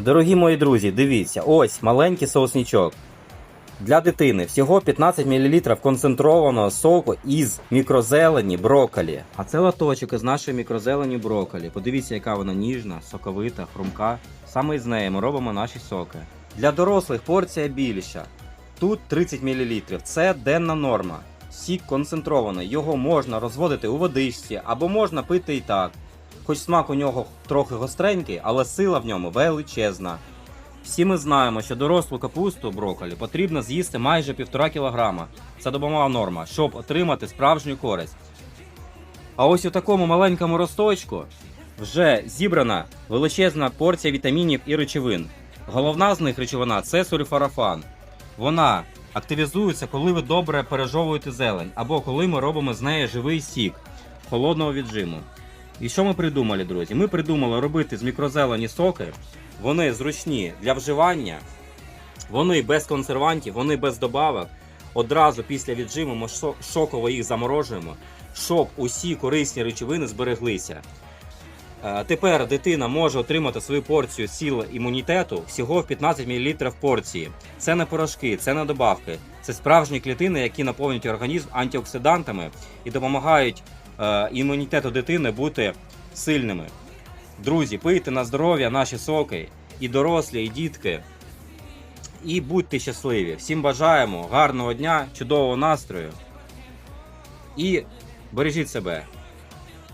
Дорогі мої друзі, дивіться, ось маленький соусничок. Для дитини всього 15 мл концентрованого соку із мікрозелені брокколі. А це латочок із нашої мікрозелені брокколі. Подивіться, яка вона ніжна, соковита, хрумка. Саме з неї ми робимо наші соки. Для дорослих порція більша. Тут 30 мл. Це денна норма. Сік концентрований, його можна розводити у водичці або можна пити і так. Хоч смак у нього трохи гостренький, але сила в ньому величезна. Всі ми знаємо, що дорослу капусту брокколі потрібно з'їсти майже 1,5 кг. Це добова норма, щоб отримати справжню користь. А ось у такому маленькому росточку вже зібрана величезна порція вітамінів і речовин. Головна з них речовина це сульфорафан. Вона активізується, коли ви добре пережовуєте зелень, або коли ми робимо з неї живий сік холодного віджиму. І що ми придумали, друзі? Ми придумали робити з мікрозелені соки. Вони зручні для вживання, вони без консервантів, вони без добавок. Одразу після віджиму ми шоково їх заморожуємо, щоб усі корисні речовини збереглися. Е, Тепер дитина може отримати свою порцію сил імунітету всього в 15 мл порції. Це не порошки, це не добавки. Це справжні клітини, які наповнюють організм антиоксидантами і допомагають імунітету дитини бути сильними. Друзі, пийте на здоров'я наші соки, і дорослі, і дітки. І будьте щасливі. Всім бажаємо гарного дня, чудового настрою. І бережіть себе.